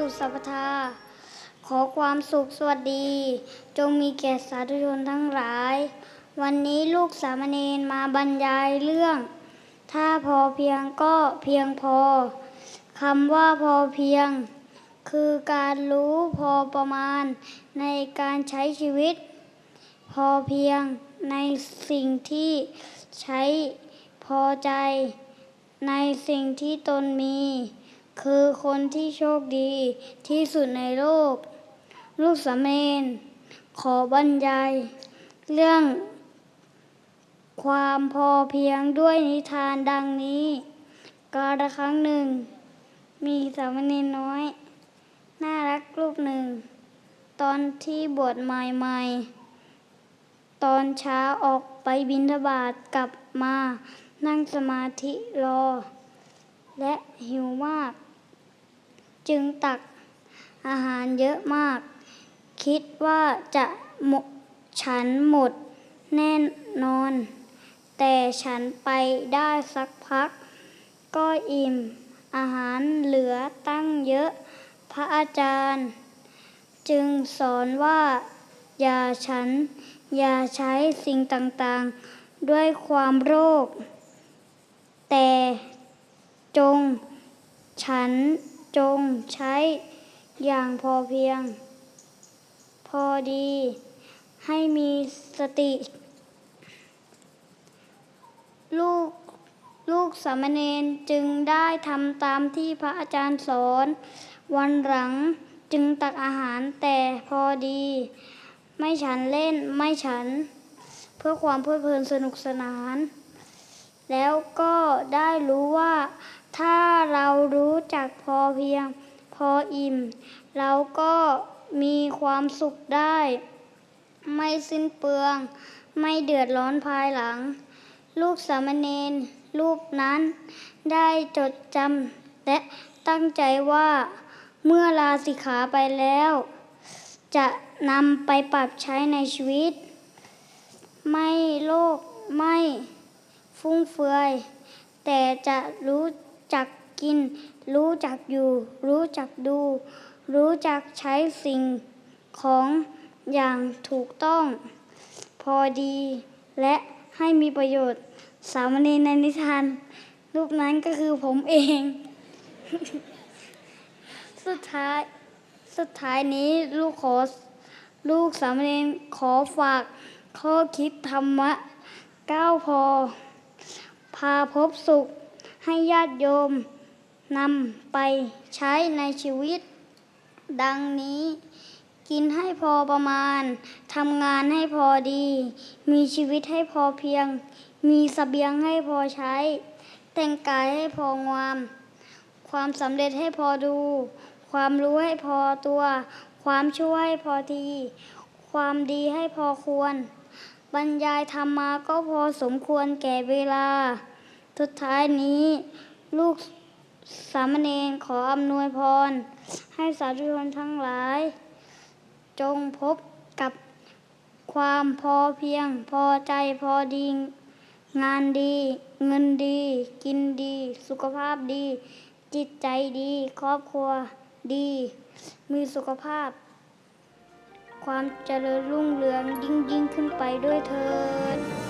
ปทา ขอความสุขสวัสดี จงมีแก่สาธุชนทั้งหลาย วันนี้ลูกสามเณรมาบรรยายเรื่อง ถ้าพอเพียงก็เพียงพอคำว่าพอเพียง คือการรู้พอประมาณในการใช้ชีวิต พอเพียงในสิ่งที่ใช้พอใจในสิ่งที่ตนมี คือคนที่โชคดีที่สุดในโลก ลูกสามเณรขอบรรยาย เรื่องความพอเพียงด้วยนิทานดังนี้ กาลครั้งหนึ่ง มีสามเณรน้อย น่ารักรูปหนึ่ง ตอนที่บวชใหม่ๆ ตอนเช้าออกไปบิณฑบาตกลับมานั่งสมาธิรอ และหิวมาก จึงตักอาหารเยอะมาก คิดว่าจะหมดฉันหมดแน่นอน แต่ฉันไปได้สักพัก ก็อิ่มอาหารเหลือตั้งเยอะ พระอาจารย์ จึงสอนว่า อย่าฉัน อย่าใช้สิ่งต่างๆ ด้วยความโลภแต่จงฉัน จงใช้อย่างพอเพียง พอดี ให้มีสติ ลูกลูกสามเณรจึงได้ทำตามที่พระอาจารย์สอน วันหลังจึงตักอาหารแต่พอดี ไม่ฉันเล่นไม่ฉัน เพื่อความเพลิดเพลินสนุกสนาน แล้วก็ได้รู้ว่า ถ้าเรารู้จักพอเพียง พออิ่ม เราก็มีความสุขได้ ไม่สิ้นเปลือง ไม่เดือดร้อนภายหลัง ลูกสามเณรรูปนั้นได้จดจำและตั้งใจว่าเมื่อลาสิกขาไปแล้ว จะนำไปปรับใช้ในชีวิต ไม่โลภไม่ฟุ่มเฟือย แต่จะรู้ จักกิน รู้จักอยู่ รู้จักดู รู้จักใช้สิ่งของอย่างถูกต้อง พอดี และให้มีประโยชน์ สามเณรในนิทาน รูปนั้นก็คือผมเอง สุดท้าย สุดท้ายนี้ลูกขอ ลูกสามเณรขอฝากข้อคิดธรรมะก้าวพอ พาพบสุข ให้ญาติโยมนำไปใช้ในชีวิต ดังนี้ กินให้พอประมาณทำงานให้พอดี มีชีวิตให้พอเพียง มีเสบียงให้พอใช้ แต่งกายให้พองาม ความสำเร็จให้พอดู ความรู้ให้พอตัว ความช่วยให้พอที ความดีให้พอควร บรรยายธรรมมาก็พอสมควรแก่เวลา สุดท้ายนี้ ลูกสามเณรขออำนวยพร ให้สาธุชนทั้งหลาย จงพบกับความพอเพียง พอใจพอดี งานดี เงินดี กินดี สุขภาพดี จิตใจดี ครอบครัวดี มีสุขภาพ ความเจริญรุ่งเรืองยิ่งยิ่งขึ้นไปด้วยเถิดสาธุ